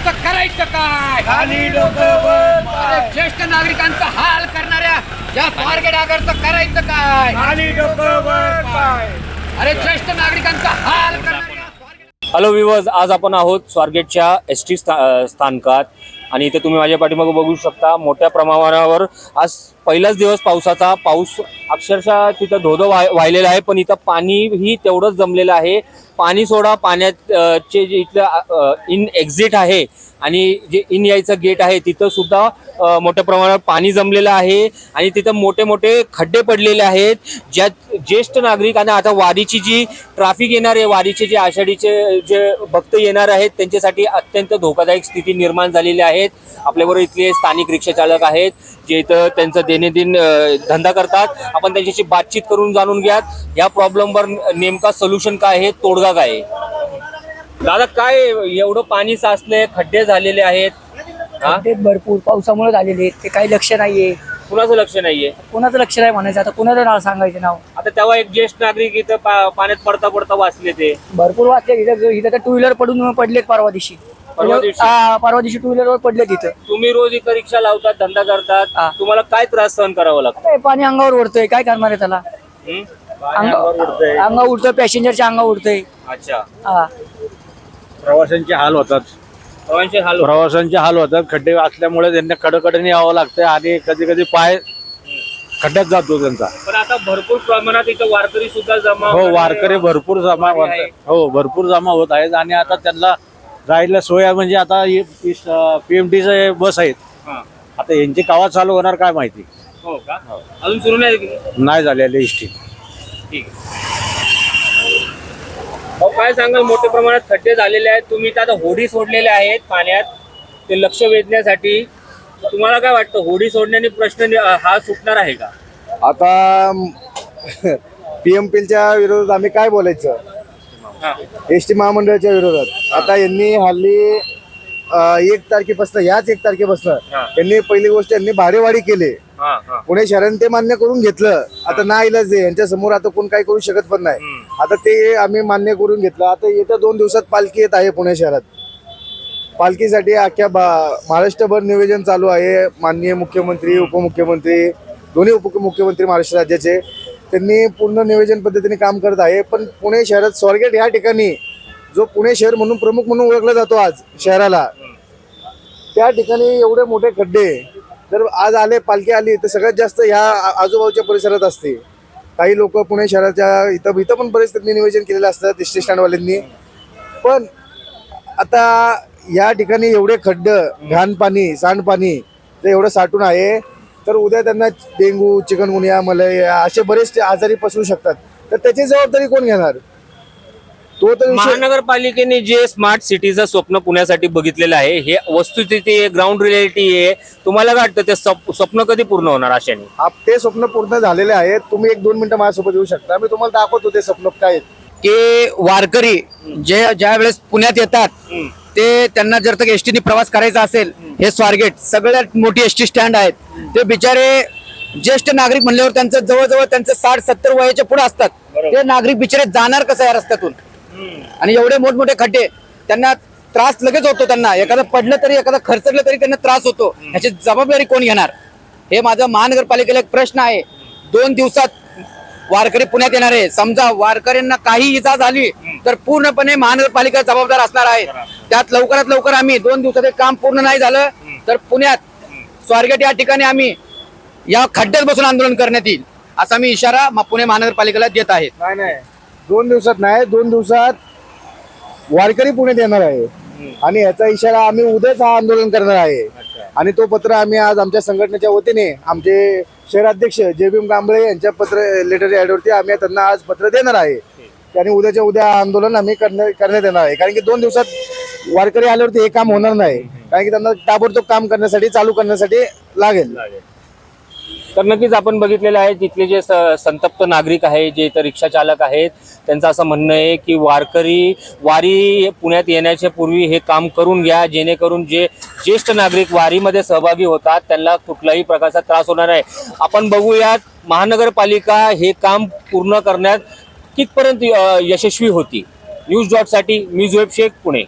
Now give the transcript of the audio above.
आगारचं करायचं काय? खाली डोकं वर पाय. अरे ज्येष्ठ नागरिकांचा हाल करणाऱ्या या स्वारगेट आगारचं करायचं काय? खाली डोकं वर पाय अरे ज्येष्ठ नागरिकांचा हाल करणाऱ्या स्वारगेट- हॅलो विवर्स आज आपण आहोत स्वारगेटच्या एस टी स्थानकात. आणि इथे तुम्ही माझ्या पाठीमागे बघू शकता मोठ्या प्रमाणावर आज पहिलाच दिवस पावसाचा. पाऊस अक्षरशः तिथं धोधो वाह वाहिलेला आहे पण इथं पाणीही तेवढंच जमलेलं आहे. पाणी सोडा पाण्याचे जे इथलं इन एक्झिट आहे आणि जे इन यायचं गेट आहे तिथं सुद्धा मोठ्या प्रमाणावर पाणी जमलेलं आहे आणि तिथं मोठे मोठे खड्डे पडलेले आहेत. ज्यात ज्येष्ठ नागरिक आणि आता वारीची जी ट्राफिक येणार आहे वारीचे जे आषाढीचे जे भक्त येणार आहेत त्यांच्यासाठी अत्यंत धोकादायक स्थिती निर्माण झालेली आहेत. आपल्याबरोबर इथले स्थानिक रिक्षाचालक आहेत जे इथं त्यांचं दैनंदिन धंदा करतात. आपण त्यांच्याशी बातचीत करून जाणून घ्यात. या प्रॉब्लेमवर नेमका सोल्युशन काय आहे तोडगा काय आहे दादा काय एवढं पाणी साचलंय? खड्डे झालेले आहेत. हा? खड्डे भरपूर पावसामुळे झालेले आहेत. ते काही लक्ष नाहीये. कुणाचं लक्ष नाहीये? कोणाचं लक्ष नाही म्हणायचं. आता कोणाचं नाव सांगायचं नाव? आता तेव्हा एक ज्येष्ठ नागरिक इथं पा- पाण्यात पडता पडता वाचले ते. भरपूर वाचले. इथं इथं तर टू व्हीलर पडून पडलेत परवा दिवशी. परवा दिवशी? हा, परवा दिवशी टू व्हीलरवर पडले तिथं तुम्ही रोज इथं रिक्षा लावतात धंदा करतात. तुम्हाला काय त्रास सहन करावा लागतो? पाणी अंगावर उडतंय. काय करणार आहे त्याला? हं? अंगावर अंगावर उडतंय पॅसेंजरच्या अंगावर उडतंय. अच्छा. हा. प्रवाशांचे हाल होतात. हाल. प्रवाशांचे हाल होतात. खड्डे असल्यामुळे त्यांना कडकडने यावं लागतं आणि कधी कधी पाय खड्ड्यात जातो त्यांचा. पण आता भरपूर प्रमाणात इथं वारकरी सुद्धा जमा हो होणारे, वारकरी भरपूर जमा आहे. होतात हो भरपूर जमा होत आहेत आणि आता त्यांना जायला सोय म्हणजे आता पीएमटीचे बस आहेत. हा. आता यांची कावा चालू होणार काय माहिती? हो का? अजून सुरू नाही? नाही झालेली इष्टी ठीक आहे. काय सांगाल मोठ्या प्रमाणात खड्डे झालेले आहेत. तुम्ही आता होडी सोडलेले आहेत पाण्यात. ते लक्ष वेधण्यासाठी. तुम्हाला काय वाटतं होडी सोडण्याने प्रश्न हा सुटणार आहे का? आता पीएमपीच्या विरोधात आम्ही काय बोलायचं. एस टी महामंडळाच्या विरोधात. आता यांनी हल्ली एक तारखेपासून याच एक तारखेपासून. यांनी पहिली गोष्ट यांनी भाडेवाढी केली. पुणे शहराने ते मान्य करून घेतलं. आता ना इलाज यांच्या समोर आता कोण काही करू शकत पण नाही. आता ते आम्ही मान्य करून घेतलं. आता येत्या दोन दिवसात पालखी येत आहे पुणे शहरात. पालखीसाठी अख्ख्या बा- महाराष्ट्रभर नियोजन चालू आहे. माननीय मुख्यमंत्री उपमुख्यमंत्री दोन्ही उपमुख्यमंत्री महाराष्ट्र राज्याचे. त्यांनी पूर्ण नियोजन पद्धतीने काम करत आहे. पण पुणे शहरात स्वारगेट ह्या ठिकाणी जो पुणे शहर म्हणून प्रमुख म्हणून ओळखला जातो आज शहराला त्या ठिकाणी एवढे मोठे खड्डे जर आज आले पालखी आली तर सगळ्यात जास्त ह्या आजूबाजूच्या परिसरात असते. काही लोक पुणे शहराच्या इथं इथं पण बरेच त्यांनी नियोजन केलेलं असतं एस टी स्टँडवाल्यांनी. पण आता या ठिकाणी एवढे खड्ड घाण पाणी सांडपाणी ते एवढं साठून आहे तर उद्या त्यांना डेंगू चिकनगुनिया मलेरिया असे बरेच आजारी पसरू शकतात. तर त्याची जबाबदारी कोण घेणार? तो तर विषय महानगरपालिकेने जे स्मार्ट सिटीचं स्वप्न पुण्यासाठी बघितलेलं आहे हे वस्तुस्थिती आहे ग्राउंड रियालिटी आहे. तुम्हाला काय वाटतं ते स्वप- स्वप्न कधी पूर्ण होणार आशाने आप ते स्वप्न पूर्ण झालेले आहेत. तुम्ही एक दोन मिनिटं माझ्यासोबत येऊ शकता. मी तुम्हाला दाखवतो ते स्वप्न काय आहेत. की वारकरी जे ज्या वेळेस पुण्यात येतात ते त्यांना जर तर एस टीने प्रवास करायचा असेल हे स्वारगेट सगळ्यात मोठी एस टी स्टँड आहेत ते बिचारे ज्येष्ठ नागरिक म्हणल्यावर त्यांचं जवळजवळ त्यांचं साठ सत्तर वयाच्या पुढे असतात. ते नागरिक बिचारे जाणार कसं या रस्त्यातून? आणि एवढे मोठमोठे खड्डे त्यांना त्रास लगेच होतो त्यांना. एखादं पडलं तरी एखादं खर्चलं तरी त्यांना त्रास होतो. ह्याची जबाबदारी कोण घेणार? हे माझा महानगरपालिकेला एक प्रश्न आहे. दोन दिवसात वारकरी पुण्यात येणार आहे. समजा वारकऱ्यांना काही इजा झाली तर पूर्णपणे महानगरपालिका जबाबदार असणार आहे. त्यात लवकरात लवकर आम्ही दोन दिवसात हे काम पूर्ण नाही झालं तर पुण्यात स्वारगेट या ठिकाणी आम्ही या खड्ड्यात बसून आंदोलन करण्यात येईल असा मी इशारा पुणे महानगरपालिकेला देत आहे. नाही नाही. दोन दिवसात नाही दोन दिवसात वारकरी पुण्यात येणार आहे. आणि याचा इशारा आम्ही उद्याच हा आंदोलन करणार आहे. आणि तो पत्र आम्ही आज आमच्या संघटनेच्या वतीने आमचे शहराध्यक्ष जे भीम कांबळे यांच्या पत्र लेटर ॲडवरती आम्ही त्यांना आज पत्र देणार आहे. आणि उद्याच्या उद्या आंदोलन आम्ही करण्या- करण्यात येणार आहे. कारण की दोन दिवसात वारकरी आल्यावरती हे काम होणार नाही. कारण की त्यांना ताबडतोब काम करण्यासाठी चालू करण्यासाठी लागेल. तर नक्कीच आपण बघितलेलं आहे तिथले जे संतप्त नागरिक आहे जे इथं रिक्षा चालक आहेत त्यांचं असं म्हणणं आहे की वारकरी वारी पुण्यात येण्याच्या पूर्वी हे काम करून घ्या जेणेकरून जे ज्येष्ठ नागरिक वारीमध्ये सहभागी होतात त्यांना कुठलाही प्रकारचा त्रास होणार आहे आपण बघूयात महानगरपालिका हे काम पूर्ण करण्यात कितपर्यंत यशस्वी होती? न्यूज डॉटसाठी न्यूज झोएब शेख पुणे.